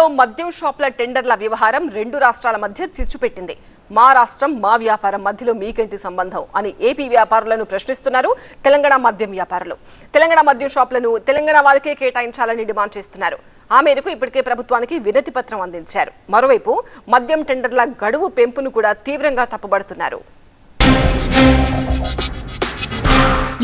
తెలంగాణలో మద్యం షాపుల టెండర్ల వ్యవహారం రెండు రాష్ట్రాల మధ్య చిచ్చుపెట్టింది. మా రాష్ట్రం మా వ్యాపారం మధ్యలో మీకేంటి సంబంధం అని ఏపీ వ్యాపారులను ప్రశ్నిస్తున్నారు తెలంగాణ మద్యం వ్యాపారులు. తెలంగాణ మద్యం షాపులను తెలంగాణ వారికే కేటాయించాలని డిమాండ్ చేస్తున్నారు. ఆ మేరకు ఇప్పటికే ప్రభుత్వానికి వినతి పత్రం అందించారు. మరోవైపు మద్యం టెండర్ల గడువు పెంపును కూడా తీవ్రంగా తప్పుబడుతున్నారు.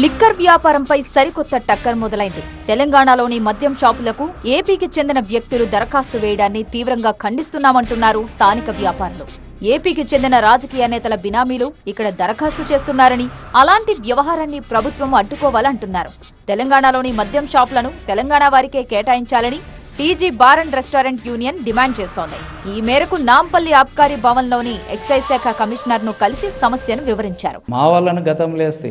లిక్కర్ వ్యాపారంపై సరికొత్త టక్కర్ మొదలైంది. తెలంగాణలోని మద్యం షాపులకు ఏపీకి చెందిన వ్యక్తులు దరఖాస్తు వేయడాన్ని తీవ్రంగా ఖండిస్తున్నామంటున్నారు స్థానిక వ్యాపారులు. ఏపీకి చెందిన రాజకీయ నేతల బినామీలు ఇక్కడ దరఖాస్తు చేస్తున్నారని అలాంటి వ్యవహారాన్ని ప్రభుత్వం అడ్డుకోవాలంటున్నారు. తెలంగాణలోని మద్యం షాపులను తెలంగాణ వారికే కేటాయించాలని TG bar and restaurant union demand చేస్తోంది. ఈ మేరకు నాంపల్లి ఆబ్కారీ భవన్లోని ఎక్సైజ్ శాఖ కమిషనర్ను కలిసి సమస్యను వివరించారు. మా వాళ్ళను గతంలో వేస్తే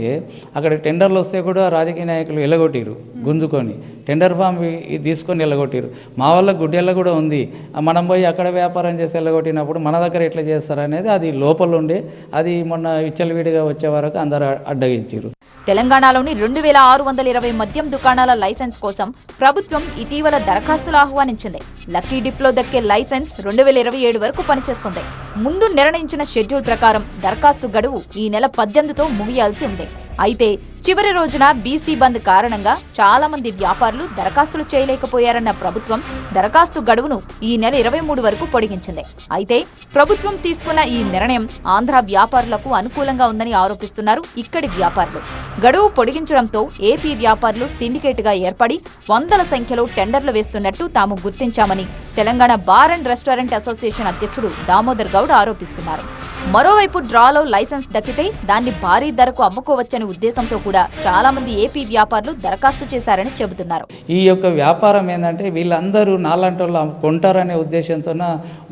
అక్కడ టెండర్లు వస్తే కూడా రాజకీయ నాయకులు ఎలగొట్టిరు గుంజుకొని. టెండర్ ఫామ్ తీసుకొని ఎలగొట్టిరు. మా వాళ్ళ గుడ్డెల్ల కూడా ఉంది. మనం పోయి అక్కడ వ్యాపారం చేసి ఎలగొట్టినప్పుడు మన దగ్గర ఎట్లా చేస్తారు అనేది అది లోపల ఉండే అది మొన్న విచ్చలవిడిగా వచ్చే వరకు అందరు అడ్డగించారు. తెలంగాణలోని రెండు వేల ఆరు వందల ఇరవై మద్యం దుకాణాల లైసెన్స్ కోసం ప్రభుత్వం ఇటీవల దరఖాస్తులు ఆహ్వానించింది. లక్కీ డిప్లో దక్కే లైసెన్స్ రెండు వేల ఇరవై ఏడు వరకు పనిచేస్తుంది. ముందు నిర్ణయించిన షెడ్యూల్ ప్రకారం దరఖాస్తు గడువు ఈ నెల పద్దెనిమిదితో ముగియాల్సి ఉంది. అయితే చివరి రోజున బీసీ బంద్ కారణంగా చాలా మంది వ్యాపారులు దరఖాస్తులు చేయలేకపోయారన్న ప్రభుత్వం దరఖాస్తు గడువును ఈ నెల ఇరవై మూడు వరకు పొడిగించింది. అయితే ప్రభుత్వం తీసుకున్న ఈ నిర్ణయం ఆంధ్ర వ్యాపారులకు అనుకూలంగా ఉందని ఆరోపిస్తున్నారు ఇక్కడి వ్యాపారులు. గడువు పొడిగించడంతో ఏపీ వ్యాపారులు సిండికేట్గా ఏర్పడి వందల సంఖ్యలో టెండర్లు వేస్తున్నట్టు తాము గుర్తించామని Telangana bar and restaurant association అధ్యక్షుడు దామోదర్ గౌడ్ ఆరోపిస్తున్నారు. మరోవైపు డ్రాలో లైసెన్స్ దక్కితే దాన్ని భారీ ధరకు అమ్ముకోవచ్చనే ఉద్దేశంతో కూడా చాలా మంది ఏపీ వ్యాపారులు దరఖాస్తు చేశారని చెబుతున్నారు. ఈ యొక్క వ్యాపారం ఏంటంటే వీళ్ళందరూ నాలాంటి వాళ్ళు కొంటారనే ఉద్దేశంతో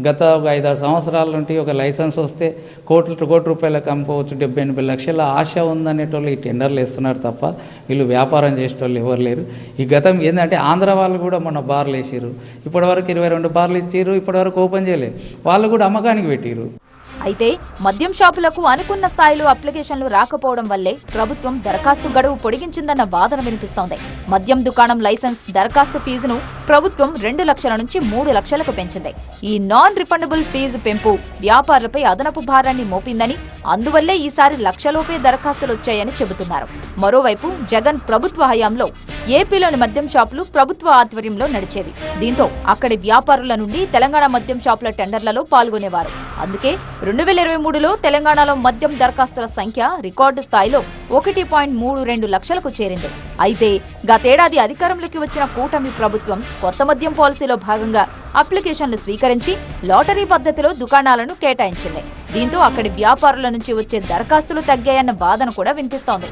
గత ఒక ఐదారు సంవత్సరాల నుండి ఒక లైసెన్స్ వస్తే కోట్ల కోటి రూపాయలకు అమ్ముకోవచ్చు డెబ్బై ఎనభై లక్షల ఆశ ఉందనేటోళ్ళు ఈ టెండర్లు వేస్తున్నారు తప్ప వీళ్ళు వ్యాపారం చేసేటోళ్ళు ఎవరు లేరు. ఈ గతం ఏంటంటే ఆంధ్ర వాళ్ళు కూడా మొన్న బార్లు వేసారు ఇప్పటివరకు ఇరవై రెండు బార్లు ఇచ్చారు ఇప్పటివరకు ఓపెన్ చేయలేదు. వాళ్ళు కూడా అమ్మకానికి పెట్టారు అయితే మద్యం షాపులకు అనుకున్న స్థాయిలో అప్లికేషన్లు రాకపోవడం వల్లే ప్రభుత్వం దరఖాస్తు గడువు పొడిగించిందన్న వాదన వినిపిస్తోంది. మద్యం దుకాణం లైసెన్స్ దరఖాస్తు ఫీజును ప్రభుత్వం రెండు లక్షల నుంచి మూడు లక్షలకు పెంచింది. ఈ నాన్ రిఫండబుల్ ఫీజు పెంపు వ్యాపారులపై అదనపు భారాన్ని మోపిందని అందువల్లే ఈసారి లక్షలోపే దరఖాస్తులు వచ్చాయని చెబుతున్నారు. మరోవైపు జగన్ ప్రభుత్వ హయాంలో ఏపీలోని మద్యం షాపులు ప్రభుత్వ ఆధ్వర్యంలో నడిచేవి. దీంతో అక్కడి వ్యాపారుల నుండి తెలంగాణ మద్యం షాపుల టెండర్లలో పాల్గొనేవారు. అందుకే రెండు వేల ఇరవై మూడులో తెలంగాణలో మద్యం దరఖాస్తుల సంఖ్య రికార్డు స్థాయిలో ఒకటి పాయింట్ మూడు రెండు లక్షలకు చేరింది. అయితే గతేడాది అధికారంలోకి వచ్చిన కూటమి ప్రభుత్వం కొత్త మద్యం పాలసీలో భాగంగా అప్లికేషన్లు స్వీకరించి లాటరీ పద్ధతిలో దుకాణాలను కేటాయించింది. దీంతో అక్కడి వ్యాపారుల నుంచి వచ్చే దరఖాస్తులు తగ్గాయన్న వాదన కూడా వినిపిస్తోంది.